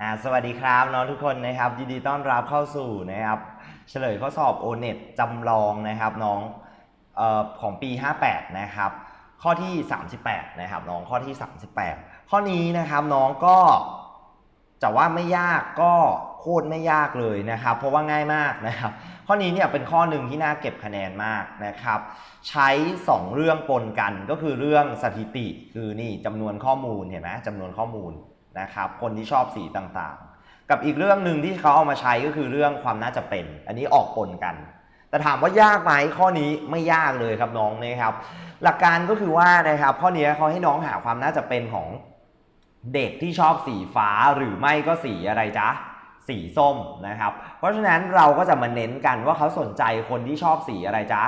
อ่าสวัสดีครับน้องทุกคนนะครับยินดีต้อนรับเข้าสู่นะครับเฉลยข้อสอบ o n e t จำลองนะครับน้องเอ่อของปี 58 นะครับ ข้อที่ 38 นะครับน้องข้อที่ 38 ข้อนี้นะครับน้องก็จะว่าไม่ยากก็โคตรไม่ยากเลยนะครับ เพราะว่าง่ายมากนะครับ ข้อนี้เนี่ยเป็นข้อหนึ่งที่น่าเก็บคะแนนมากนะครับ ใช้ 2 เรื่องปนกันก็คือเรื่องสถิติคือนี่จำนวนข้อมูลเห็นไหมจำนวนข้อมูล นะครับคนที่ชอบสีต่างๆ กับอีกเรื่องหนึ่งที่เขาเอามาใช้ก็คือเรื่องความน่าจะเป็น อันนี้ออกปนกัน แต่ถามว่ายากไหมข้อนี้ไม่ยากเลยครับน้องนะครับ หลักการก็คือว่านะครับข้อนี้เขาให้น้องหาความน่าจะเป็นของเด็กที่ชอบสีฟ้าหรือไม่ก็สีอะไรจ๊ะสีส้มนะครับ เพราะฉะนั้นเราก็จะมาเน้นกันว่าเขาสนใจคนที่ชอบสีอะไรจ๊ะ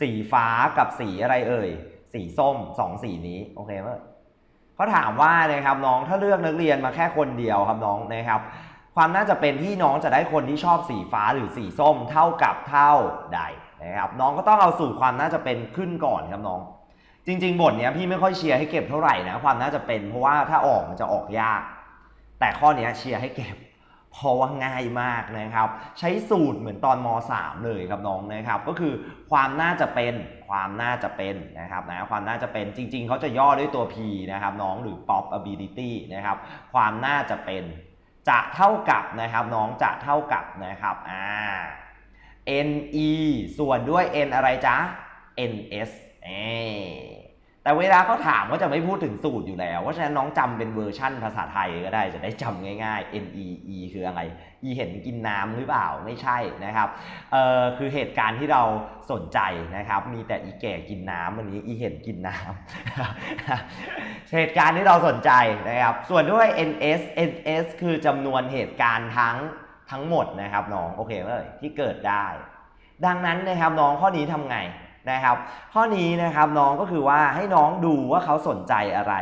สีฟ้ากับสีอะไรเอ่ย สีส้มสองสีนี้โอเคไหม เขาถามว่านะครับน้องถ้าเลือกนักเรียนมาแค่คนเดียวครับน้องนะครับ ความน่าจะเป็นที่น้องจะได้คนที่ชอบสีฟ้าหรือสีส้มเท่ากับเท่าใดนะครับ น้องก็ต้องเอาสูตรความน่าจะเป็นขึ้นก่อนครับน้อง จริง ๆ บทนี้พี่ไม่ค่อยเชียร์ให้เก็บเท่าไหร่นะความน่าจะเป็นเพราะว่าถ้าออกมันจะออกยาก แต่ข้อนี้เชียร์ให้เก็บ เพราะว่าง่ายมากนะครับ ใช้สูตรเหมือนตอนม .3 เลยครับน้องนะครับ ก็คือความน่าจะเป็นความน่าจะเป็นนะครับนะความน่าจะเป็นจริง ๆ เขาจะย่อด้วยตัว P นะครับน้องหรือ probability นะครับ ความน่าจะเป็นจะเท่ากับนะครับน้องจะเท่ากับนะครับอ่า ne ส่วนด้วย n อะไรจ๊ะ ns เอ แต่เวลาเขาถามก็จะไม่พูดถึงสูตรอยู่แล้ว เพราะฉะนั้นน้องจำเป็นเวอร์ชั่นภาษาไทยก็ได้จะได้จำง่ายๆ ne e คืออะไร e เห็นกินน้ำหรือเปล่าไม่ใช่นะครับเอ่อคือเหตุการณ์ที่เราสนใจนะครับ มีแต่อีแก่กินน้ำวันนี้อีเห็นกินน้ำเหตุการณ์ที่เราสนใจนะครับ ส่วนด้วย ns ns คือจำนวนเหตุการณ์ทั้งทั้งหมดนะครับน้องโอเคเลยที่เกิดได้ ดังนั้นนะครับน้องข้อนี้ทำไง นะครับ ข้อนี้นะครับน้องก็คือว่าให้น้องดูว่าเขาสนใจอะไร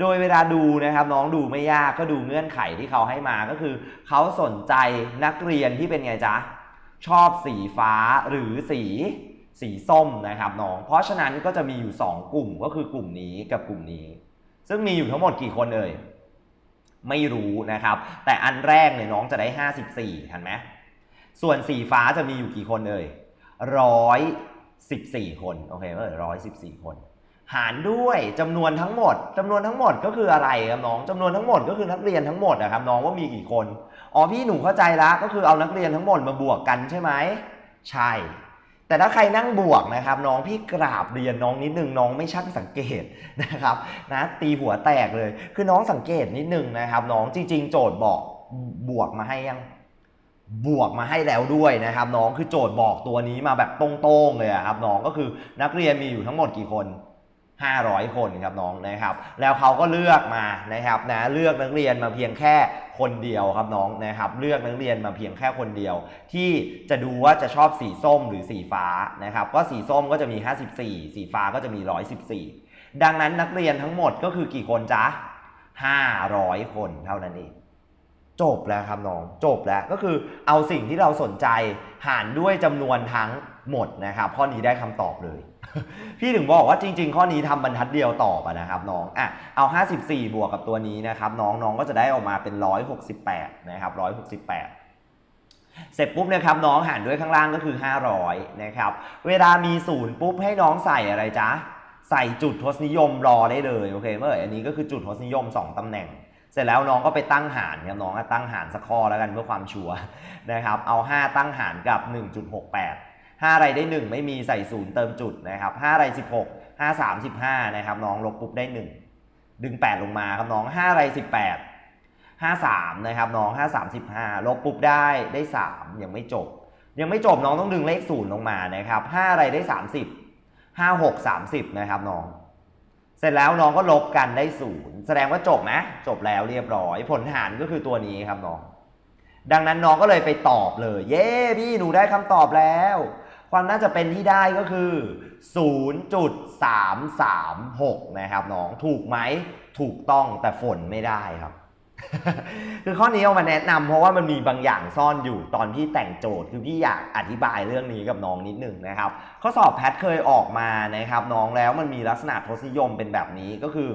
โดยเวลาดูนะครับน้องดูไม่ยากก็ดูเงื่อนไขที่เขาให้มาก็คือ เขาสนใจนักเรียนที่เป็นไงจ๊ะชอบสีฟ้าหรือสีสีส้มนะครับน้อง เพราะฉะนั้นก็จะมีอยู่ 2 กลุ่มก็คือกลุ่มนี้กับกลุ่มนี้ ซึ่งมีอยู่ทั้งหมดกี่คนเอ่ยไม่รู้นะครับ แต่อันแรกเนี่ยน้องจะได้ 54ทันไหมส่วนสีฟ้าจะมีอยู่กี่คนเอ่ยร้อย สิบสี่คนโอเคเออร้อยสิบสี่คน หารด้วยจำนวนทั้งหมดจำนวนทั้งหมดก็คืออะไรครับน้องจำนวนทั้งหมดก็คือนักเรียนทั้งหมดนะครับน้องว่ามีกี่คนอ๋อพี่หนูเข้าใจละก็คือเอานักเรียนทั้งหมดมาบวกกันใช่ไหมใช่ แต่ถ้าใครนั่งบวกนะครับน้องพี่กราบเรียนน้องนิดนึงน้องไม่ช่างสังเกตนะครับนะตีหัวแตกเลยคือน้องสังเกตนิดนึงนะครับ น้องจริง ๆ โจทย์บอกบวกมาให้ยัง บวกมาให้แล้วด้วยนะครับน้องคือโจทย์บอกตัวนี้มาแบบตรงๆเลยครับน้องก็คือนักเรียนมีอยู่ทั้งหมดกี่คน500 คนครับน้องนะครับ แล้วเขาก็เลือกมานะครับนะเลือกนักเรียนมาเพียงแค่คนเดียวครับน้องนะครับ เลือกนักเรียนมาเพียงแค่คนเดียว ที่จะดูว่าจะชอบสีส้มหรือสีฟ้านะครับก็สีส้มก็จะมี 54 สีฟ้าก็จะมี 114 ดังนั้นนักเรียนทั้งหมดก็คือกี่คนจ๊ะ500 คนเท่านั้นเอง จบแล้วครับน้องจบแล้วก็คือเอาสิ่งที่เราสนใจหารด้วยจำนวนทั้งหมดนะครับข้อนี้ได้คำตอบเลย พี่ถึงบอกว่าจริง ๆ ข้อนี้ทำบรรทัดเดียวตอบนะครับน้องอะเอา 54 บวกกับตัวนี้นะครับน้องน้องก็จะได้ออกมาเป็น 168นะครับ168เสร็จปุ๊บนะครับน้องหารด้วยข้างล่างก็คือ 500นะครับเวลามีศูนย์ปุ๊บให้น้องใส่อะไรจ๊ะ ใส่จุดทศนิยมรอได้เลยโอเคเมื่ออันนี้ก็คือจุดทศนิยม 2ตำแหน่ง เสร็จแล้วน้องก็ไปตั้งหารครับน้องก็ตั้งหารสักข้อแล้วกันเพื่อความชัวร์นะครับเอา 5 ตั้งหารกับ 1.68 5อะไรได้ 1 ไม่มีใส่ศูนย์เติมจุดนะครับ5อะไร16 5 35นะครับน้องลบปุ๊บได้ 1 ดึง 8 ลงมาครับน้อง5อะไร18 53นะครับน้อง5 35ลบปุ๊บได้ได้ 3 ยังไม่จบ ยังไม่จบน้องต้องดึงเลขศูนย์ลงมานะครับ5อะไรได้ 30 5 6 30นะครับน้อง เสร็จแล้วน้องก็ลบกันได้ศูนย์แสดงว่าจบไหมจบแล้วเรียบร้อย ผลหารก็คือตัวนี้ครับน้อง ดังนั้นน้องก็เลยไปตอบเลย เย้พี่หนูได้คำตอบแล้ว ความน่าจะเป็นที่ได้ก็คือ 0.336 นะครับน้องถูกไหมถูกต้องแต่ฝนไม่ได้ครับ คือข้อนี้เอามาแนะนำเพราะว่ามันมีบางอย่างซ่อนอยู่ตอนที่แต่งโจทย์คือพี่อยากอธิบายเรื่องนี้กับน้องนิดนึงนะครับข้อสอบแพทเคยออกมานะครับน้องแล้วมันมีลักษณะทศนิยมเป็นแบบนี้ก็คือ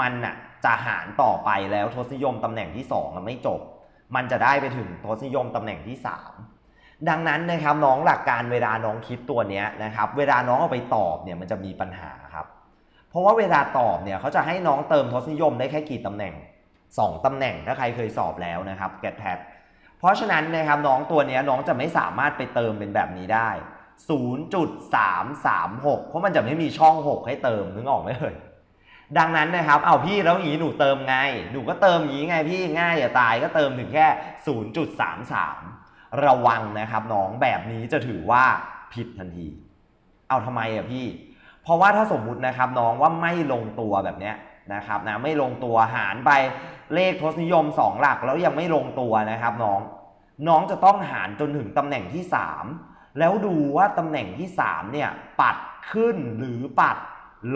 มันน่ะจะหารต่อไปแล้วทศนิยมตำแหน่งที่2องอะไม่จบ มันจะได้ไปถึงทศนิยมตำแหน่งที่ 3 ดังนั้นนะครับน้องหลักการเวลาน้องคิดตัวนี้นะครับเวลาน้องเอาไปตอบเนี่ยมันจะมีปัญหาครับเพราะว่าเวลาตอบเนี่ยเขาจะให้น้องเติมทศนิยมได้แค่กี่ตำแหน่ง 2 ตำแหน่งถ้าใครเคยสอบแล้วนะครับแกดแพทเพราะฉะนั้นนะครับน้องตัวนี้น้องจะไม่สามารถไปเติมเป็นแบบนี้ได้ 0.336 เพราะมันจะไม่มีช่อง 6 ให้เติมนึกออกไหมเอ่ยดังนั้นนะครับ เอาพี่แล้วอย่างนี้หนูเติมไง หนูก็เติมอย่างนี้ไงพี่ง่ายอย่าตายก็เติมถึงแค่ 0.33 ระวังนะครับน้องแบบนี้จะถือว่าผิดทันที เอาทำไมอะพี่ เพราะว่าถ้าสมมุตินะครับน้องว่าไม่ลงตัวแบบเนี้ยนะครับนะไม่ลงตัวหารไป เลขทศนิยม 2 หลักแล้วยังไม่ลงตัวนะครับน้องน้องจะต้องหารจนถึงตำแหน่งที่ 3 แล้วดูว่าตำแหน่งที่ 3 เนี่ย ปัดขึ้นหรือปัด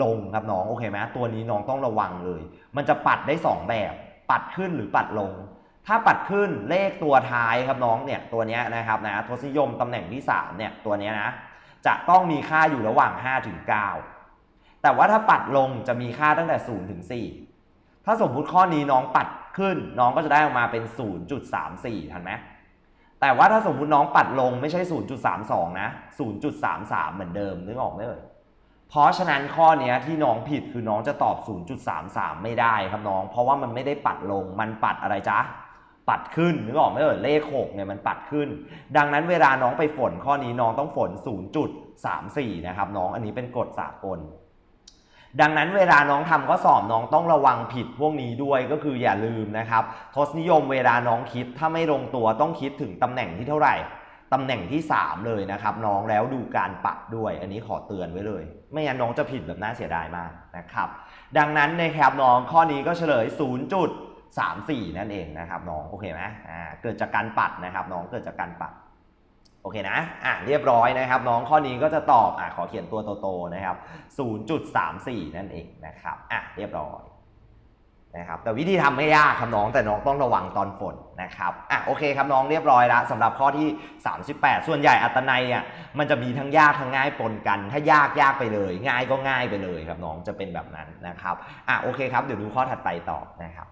ลงครับน้องโอเคไหมตัวนี้น้องต้องระวังเลย มันจะปัดได้ 2 แบบ ปัดขึ้นหรือปัดลง ถ้าปัดขึ้นเลขตัวท้ายครับน้องเนี่ยตัวนี้นะครับนะทศนิยมตำแหน่งที่3เนี่ยตัวนี้นะจะต้องมีค่าอยู่ระหว่าง5ถึง9แต่ว่าถ้าปัดลงจะมีค่าตั้งแต่0ถึง4 ถ้าสมมุติข้อนี้น้องปัดขึ้น น้องก็จะได้ออกมาเป็น 0.34 ทันไหมแต่ว่าถ้าสมมุติน้องปัดลงไม่ใช่ 0.32 นะ 0.33 เหมือนเดิมนึกออกไหมเอ่ยเพราะฉะนั้นข้อนี้ที่น้องผิดคือน้องจะตอบ 0.33 ไม่ได้ครับน้อง เพราะว่ามันไม่ได้ปัดลง มันปัดอะไรจ๊ะ ปัดขึ้นนึกออกไหมเอ่ยเลข6เนี่ยมันปัดขึ้น ดังนั้นเวลาน้องไปฝนข้อนี้น้องต้องฝน 0.34 นะครับน้อง อันนี้เป็นกฎสากล ดังนั้นเวลาน้องทำข้อสอบน้องต้องระวังผิดพวกนี้ด้วยก็คืออย่าลืมนะครับทศนิยมเวลาน้องคิดถ้าไม่ลงตัวต้องคิดถึงตำแหน่งที่เท่าไหร่ตำแหน่งที่ 3 เลยนะครับน้องแล้วดูการปัดด้วย อันนี้ขอเตือนไว้เลย ไม่งั้นน้องจะผิดแบบน่าเสียดายมากนะครับ ดังนั้นนะครับน้องข้อนี้ก็เฉลย 0.34 นั่นเองนะครับน้องโอเคไหมอ่าเกิดจากการปัดนะครับน้องเกิดจากการปัด โอเคนะ อะเรียบร้อยนะครับ น้องข้อนี้ก็จะตอบ อะขอเขียนตัวโตๆนะครับ 0.34 นั่นเองนะครับ อะเรียบร้อยนะครับ แต่วิธีทำไม่ยากครับน้อง แต่น้องต้องระวังตอนฝนนะครับ อะโอเคครับน้องเรียบร้อยแล้วสำหรับข้อที่ 38 ส่วนใหญ่อัตนัยอะมันจะมีทั้งยากทั้งง่ายปนกัน ถ้ายากยากไปเลย ง่ายก็ง่ายไปเลยครับน้องจะเป็นแบบนั้นนะครับ อะโอเคครับเดี๋ยวดูข้อถัดไปต่อนะครับ